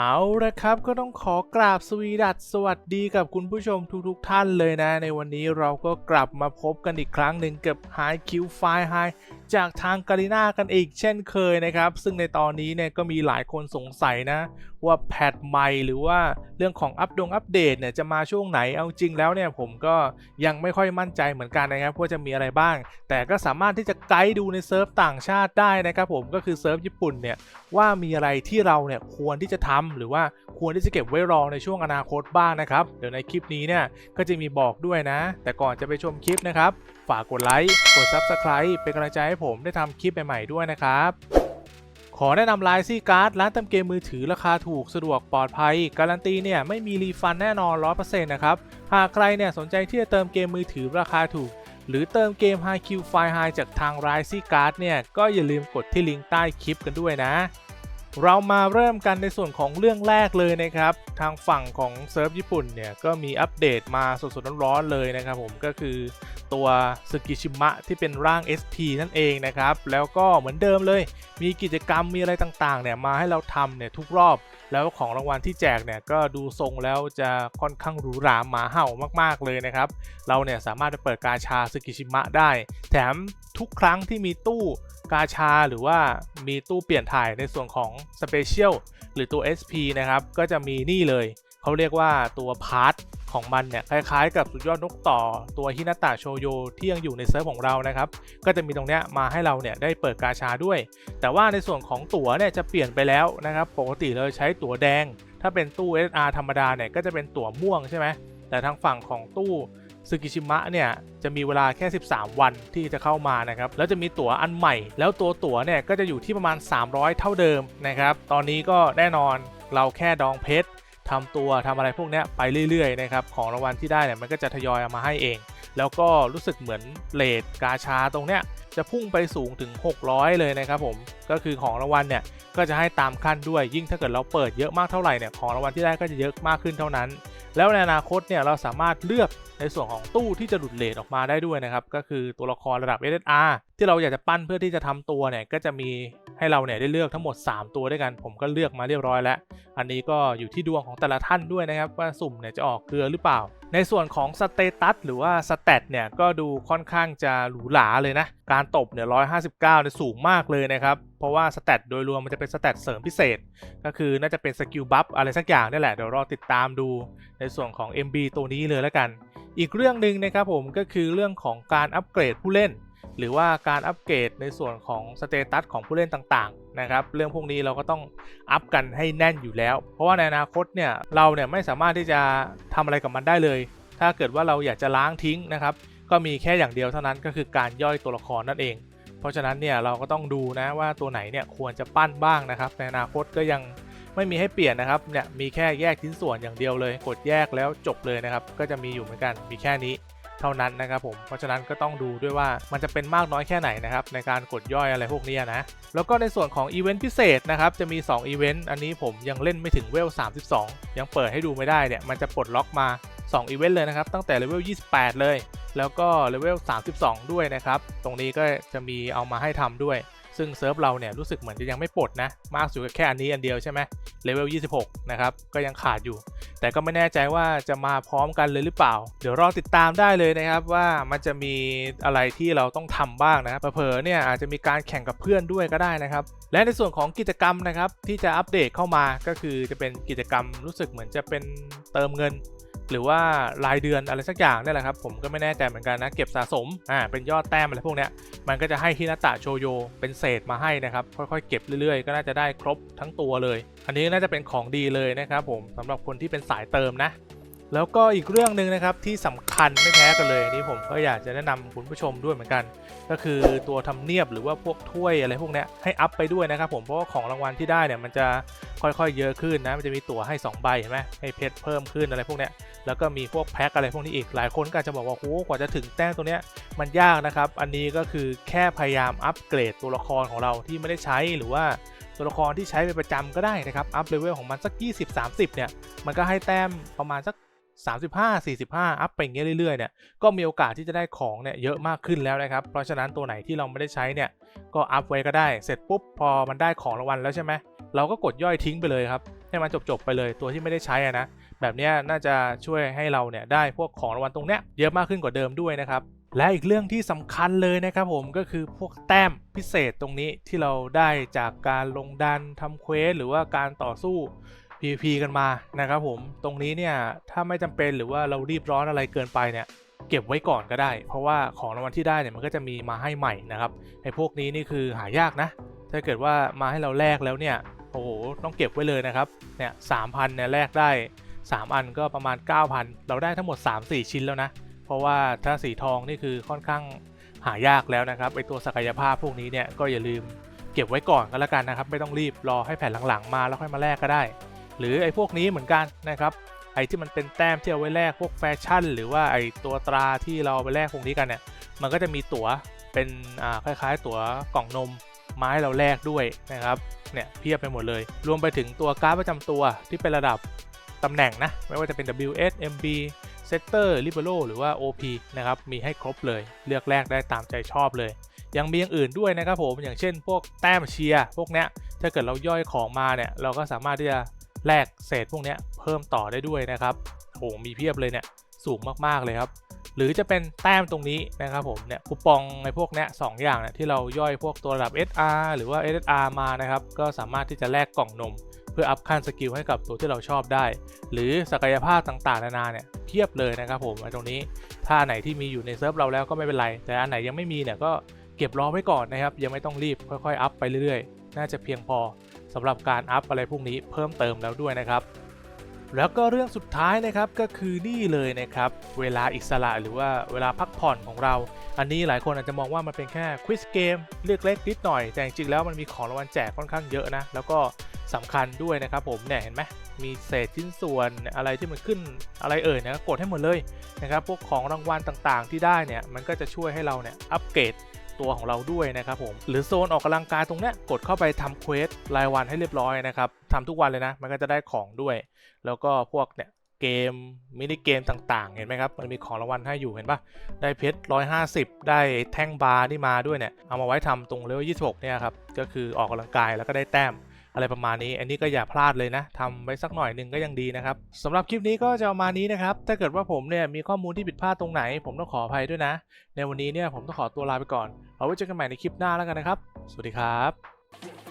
เอาละครับก็ต้องขอกราบสวีดัสสวัสดีกับคุณผู้ชมทุกๆทท่านเลยนะ ในวันนี้เราก็กลับมาพบกันอีกครั้งหนึ่งกับ High Q File High จากทางการีนากันอีกเช่นเคยนะครับ ซึ่งในตอนนี้เนี่ยก็มีหลายคนสงสัยนะ ว่าแพทใหม่หรือว่าเรื่องของอัปดงอัปเดตเนี่ยจะมาช่วงไหนเอาจริงแล้วเนี่ยผมก็ยังไม่ค่อยมั่นใจเหมือนกันนะครับว่าจะมีอะไรบ้าง แต่ก็สามารถที่จะไกด์ดูในเซิร์ฟต่างชาติได้นะครับผมก็คือเซิร์ฟญี่ปุ่นเนี่ยว่ามีอะไรที่เราเนี่ยควรที่จะทำหรือว่าควรที่จะเก็บไว้รอในช่วงอนาคตบ้างนะครับเดี๋ยวในคลิปนี้เนี่ยก็จะมีบอกด้วยนะ แต่ก่อนจะไปชมคลิปนะครับ ฝากกดไลค์ กด Subscribe เป็นกำลังใจให้ผมได้ทำคลิปใหม่ๆด้วยนะครับ ขอแนะนำไลซี่การ์ดร้านเติมเกมมือถือราคาถูกสะดวกปลอดภัย การันตีเนี่ยไม่มีรีฟันแน่นอน 100%นะครับ หากใครเนี่ยสนใจที่จะเติมเกมมือถือราคาถูก หรือเติมเกม High Q File High จากทาง r i s y Card เนี่ยก็อย่าลืมกดที่ลิงก์ใต้คลิปกันด้วยนะ เรามาเริ่มกันในส่วนของเรื่องแรกเลยนะครับ ทางฝั่งของเซิร์ฟญี่ปุ่นเนี่ย ก็มีอัปเดตมาสดๆร้อนๆเลยนะครับผมก็คือตัวสึกิชิมะที่เป็นร่าง SP นั่นเองนะครับ แล้วก็เหมือนเดิมเลย มีกิจกรรมมีอะไรต่างๆเนี่ยมาให้เราทำเนี่ยทุกรอบ แล้วของรางวัลที่แจกเนี่ยก็ดูทรงแล้วจะค่อนข้างหรูหราหมาเห่ามากๆเลยนะครับ เราเนี่ยสามารถไปเปิดกาชาสึกิชิมะได้ แถมทุกครั้งที่มีตู้ กาชาหรือว่ามีตู้เปลี่ยนถ่ายในส่วนของสเปเชียลหรือตัว SP นะครับ ก็จะมีนี่เลยเขาเรียกว่าตัวพาร์ทของมันเนี่ยคล้ายๆ กับสุดยอดนกต่อตัวฮินาตะโชโยที่ยังอยู่ในเซิร์ฟของเรานะครับ ก็จะมีตรงเนี้ยมาให้เราเนี่ยได้เปิดกาชาด้วย แต่ว่าในส่วนของตั๋วเนี่ยจะเปลี่ยนไปแล้วนะครับ ปกติเราใช้ตั๋วแดง ถ้าเป็นตู้ SR ธรรมดาเนี่ยก็จะเป็นตั๋วม่วงใช่ไหมแต่ทางฝั่งของตู้ ซึกิชิมะเนี่ยจะมีเวลาแค่ 13 วันที่จะเข้ามานะครับแล้วจะมีตั๋วอันใหม่ แล้วตัวตั๋วเนี่ยก็จะอยู่ที่ประมาณ 300 เท่าเดิมนะครับตอนนี้ก็แน่นอนเราแค่ดองเพชรทำตัวทำอะไรพวกนี้ไปเรื่อยๆนะครับของรางวัลที่ได้เนี่ยมันก็จะทยอยเอามาให้เอง แล้วก็รู้สึกเหมือนเลดกาชาตรงเนี้ย จะพุ่งไปสูงถึง 600 เลยนะครับผม ก็คือของรางวัลเนี่ยก็จะให้ตามขั้นด้วย ยิ่งถ้าเกิดเราเปิดเยอะมากเท่าไหร่เนี่ยของรางวัลที่ได้ก็จะเยอะมากขึ้นเท่านั้น แล้วในอนาคตเนี่ยเราสามารถเลือกในส่วนของตู้ที่จะหลุดเลทออกมาได้ด้วยนะครับ ก็คือตัวละครระดับ SSR ที่เราอยากจะปั้นเพื่อที่จะทำตัวเนี่ยก็จะมี ให้เราเนี่ยได้เลือกทั้งหมด 3 ตัวด้วยกัน ผมก็เลือกมาเรียบร้อยแล้ว อันนี้ก็อยู่ที่ดวงของแต่ละท่านด้วยนะครับ ว่าสุ่มเนี่ยจะออกเกลือหรือเปล่า ในส่วนของสเตตัสหรือว่าสเตตเนี่ยก็ดูค่อนข้างจะหรูหราเลยนะ การตบเนี่ย159เนี่ยสูงมากเลยนะครับเพราะว่าสเตตโดยรวมมันจะเป็นสเตตเสริมพิเศษ ก็คือน่าจะเป็นสกิลบัฟอะไรสักอย่างนี่แหละเดี๋ยวรอติดตามดู ในส่วนของ MB ตัวนี้เลยแล้วกัน อีกเรื่องหนึ่งนะครับผมก็คือเรื่องของการอัปเกรดผู้เล่น หรือว่าการอัปเกรดในส่วนของสเตตัสของผู้เล่นต่างๆนะครับเรื่องพวกนี้เราก็ต้องอัปกันให้แน่นอยู่แล้ว เพราะว่าในอนาคตเนี่ยเราเนี่ยไม่สามารถที่จะทำอะไรกับมันได้เลย ถ้าเกิดว่าเราอยากจะล้างทิ้งนะครับก็มีแค่อย่างเดียวเท่านั้นก็คือการย่อยตัวละครนั่นเอง เพราะฉะนั้นเนี่ยเราก็ต้องดูนะว่าตัวไหนเนี่ยควรจะปั้นบ้างนะครับ ในอนาคตก็ยังไม่มีให้เปลี่ยนนะครับเนี่ยมีแค่แยกชิ้นส่วนอย่างเดียวเลย กดแยกแล้วจบเลยนะครับ ก็จะมีอยู่เหมือนกันมีแค่นี้ เท่านั้นนะครับผม เพราะฉะนั้นก็ต้องดูด้วยว่ามันจะเป็นมากน้อยแค่ไหนนะครับในการกดย่อยอะไรพวกนี้นะ แล้วก็ในส่วนของอีเวนต์พิเศษนะครับจะมี 2 อีเวนต์ อันนี้ผมยังเล่นไม่ถึงเวล 32 ยังเปิดให้ดูไม่ได้เนี่ยมันจะปลดล็อกมา 2 อีเวนต์เลยนะครับตั้งแต่เลเวล 28 เลย แล้วก็เลเวล 32 ด้วยนะครับ ตรงนี้ก็จะมีเอามาให้ทำด้วย ซึ่งเซิร์ฟเราเนี่ยรู้สึกเหมือนจะยังไม่ปลดนะ มากสุดแค่อันนี้อันเดียวใช่ไหมเลเวล 26 นะครับ ก็ยังขาดอยู่ แต่ก็ไม่แน่ใจว่าจะมาพร้อมกันเลยหรือเปล่า เดี๋ยวรอติดตามได้เลยนะครับว่ามันจะมีอะไรที่เราต้องทำบ้างนะครับเผลอเนี่ยอาจจะมีการแข่งกับเพื่อนด้วยก็ได้นะครับ และในส่วนของกิจกรรมนะครับที่จะอัปเดตเข้ามาก็คือจะเป็นกิจกรรมรู้สึกเหมือนจะเป็นเติมเงิน หรือว่ารายเดือนอะไรสักอย่างนี่แหละครับผมก็ไม่แน่ใจเหมือนกันนะเก็บสะสมอ่าเป็นยอดแต้มอะไรพวกเนี้ยมันก็จะให้ฮินาตะโชโยเป็นเศษมาให้นะครับค่อยๆเก็บเรื่อยๆ ก็น่าจะได้ครบทั้งตัวเลย อันนี้น่าจะเป็นของดีเลยนะครับผมสำหรับคนที่เป็นสายเติมนะ แล้วก็อีกเรื่องหนึ่งนะครับที่สำคัญไม่แพ้กันเลยนี่ผมก็อยากจะแนะนำคุณผู้ชมด้วยเหมือนกัน ก็คือตัวทำเนียบหรือว่าพวกถ้วยอะไรพวกนี้ให้อัพไปด้วยนะครับผมเพราะว่าของรางวัลที่ได้เนี่ยมันจะค่อยๆเยอะขึ้นนะมันจะมีตั๋วให้2ใบเห็นไหมให้เพชรเพิ่มขึ้นอะไรพวกนี้แล้วก็มีพวกแพ็คอะไรพวกนี้อีกหลายคนก็จะบอกว่าโอ้กว่าจะถึงแต้มตัวเนี้ยมันยากนะครับ อันนี้ก็คือแค่พยายามอัปเกรดตัวละครของเราที่ไม่ได้ใช้หรือว่าตัวละครที่ใช้เป็นประจำก็ได้นะครับอัพเลเวลของมันสัก 20-30เนี่ยมันก็ให้แต้มประมาณสัก 35 45 อัพไปอย่างเงี้ยเรื่อยๆเนี่ยก็มีโอกาสที่จะได้ของเนี่ยเยอะมากขึ้นแล้วนะครับ เพราะฉะนั้นตัวไหนที่เราไม่ได้ใช้เนี่ยก็อัพไว้ก็ได้เสร็จปุ๊บพอมันได้ของรางวัลแล้วใช่ไหมเราก็กดย่อยทิ้งไปเลยครับให้มันจบๆไปเลยตัวที่ไม่ได้ใช้นะ แบบนี้น่าจะช่วยให้เราเนี่ยได้พวกของรางวัลตรงเนี้ยเยอะมากขึ้นกว่าเดิมด้วยนะครับและอีกเรื่องที่สำคัญเลยนะครับผมก็คือพวกแต้มพิเศษตรงนี้ที่เราได้จากการลงดันทำเควสหรือว่าการต่อสู้ PVP กันมานะครับผมตรงนี้เนี่ยถ้าไม่จำเป็นหรือว่าเรารีบร้อนอะไรเกินไปเนี่ยเก็บไว้ก่อนก็ได้ เพราะว่าของรางวัลที่ได้เนี่ยมันก็จะมีมาให้ใหม่นะครับไอ้พวกนี้นี่คือหายากนะ ถ้าเกิดว่ามาให้เราแลกแล้วเนี่ยโอ้โหต้องเก็บไว้เลยนะครับเนี่ยสามพันเนี่ยแลกได้ 3 อันก็ประมาณ 9,000 เราได้ทั้งหมด 3-4 ชิ้นแล้วนะ เพราะว่าถ้าสีทองนี่คือค่อนข้างหายากแล้วนะครับไอตัวศักยภาพพวกนี้เนี่ยก็อย่าลืมเก็บไว้ก่อนก็แล้วกันนะครับ ไม่ต้องรีบรอให้แผ่นหลังๆมาแล้วค่อยมาแลกก็ได้ หรือไอ้พวกนี้เหมือนกันนะครับไอ้ที่มันเป็นแต้มที่เอาไว้แลกพวกแฟชั่น หรือว่าไอ้ตัวตราที่เราไปแลกพวกนี้กันเนี่ยมันก็จะมีตั๋วเป็นอ่าคล้ายๆ ตั๋วกล่องนมไมาให้เราแลกด้วยนะครับเนี่ยเพียบไปหมดเลย รวมไปถึงตัวการ์ดประจำตัวที่เป็นระดับตำแหน่งนะไม่ว่าจะเป็น WS MB Setter Libero หรือว่า OP นะครับมีให้ครบเลยเลือกแลกได้ตามใจชอบเลย ยังมีอย่างอื่นด้วยนะครับผมอย่างเช่นพวกแต้มเชียร์พวกเนี้ยถ้าเกิดเราย่อยของมาเนี่ยเราก็สามารถที่จะ แลกเศษพวกนี้เพิ่มต่อได้ด้วยนะครับโหมีเพียบเลยเนี่ยสูงมากๆเลยครับ หรือจะเป็นแต้มตรงนี้นะครับผมเนี่ยคูปองในพวกเนี้ยสองอย่างเนี่ยที่เราย่อยพวกตัวระดับ SR หรือว่า SSR มานะครับก็สามารถที่จะแลกกล่องนม เพื่ออัพขั้นสกิลให้กับตัวที่เราชอบได้ หรือศักยภาพต่างๆนานาเนี่ยเพียบเลยนะครับผมตรงนี้ถ้าไหนที่มีอยู่ในเซิร์ฟเราแล้วก็ไม่เป็นไร แต่อันไหนยังไม่มีเนี่ยก็เก็บรอไว้ก่อนนะครับยังไม่ต้องรีบค่อยๆ อัพไปเรื่อยๆ น่าจะเพียงพอ สำหรับการอัพอะไรพวกนี้เพิ่มเติมแล้วด้วยนะครับ แล้วก็เรื่องสุดท้ายนะครับก็คือนี่เลยนะครับ เวลาอิสระหรือว่าเวลาพักผ่อนของเรา อันนี้หลายคนอาจจะมองว่ามันเป็นแค่ควิสเกมเลือกเล็กนิดหน่อย แต่จริงๆแล้วมันมีของรางวัลแจกค่อนข้างเยอะนะ แล้วก็สำคัญด้วยนะครับผมเนี่ยเห็นไหมมีเศษชิ้นส่วนอะไรที่มันขึ้นอะไรเอ่ยเนะกดให้หมดเลยนะครับพวกของรางวัลต่างๆ ที่ได้เนี่ยมันก็จะช่วยให้เราเนี่ยอัปเกรด ตัวของเราด้วยนะครับผมหรือโซนออกกำลังกายตรงเนี้ยกดเข้าไปทำเควสรายวันให้เรียบร้อยนะครับทำทุกวันเลยนะ มันก็จะได้ของด้วย แล้วก็พวกเนี่ยเกมมินิเกมต่างๆ เห็นไหมครับ มันมีของรางวัลให้อยู่เห็นปะได้เพชร150 ได้แท่งบาร์ที่มาด้วยเนี่ย เอามาไว้ทำตรงเลเวล26 เนี่ยครับ ก็คือออกกำลังกายแล้วก็ได้แต้ม อะไรประมาณนี้ อันนี้ก็อย่าพลาดเลยนะทำไว้สักหน่อยหนึ่งก็ยังดีนะครับสำหรับคลิปนี้ก็จะประมาณนี้นะครับ ถ้าเกิดว่าผมเนี่ยมีข้อมูลที่ผิดพลาดตรงไหน ผมต้องขออภัยด้วยนะ ในวันนี้เนี่ยผมต้องขอตัวลาไปก่อนเอาไว้เจอกันใหม่ในคลิปหน้าแล้วกันนะครับ สวัสดีครับ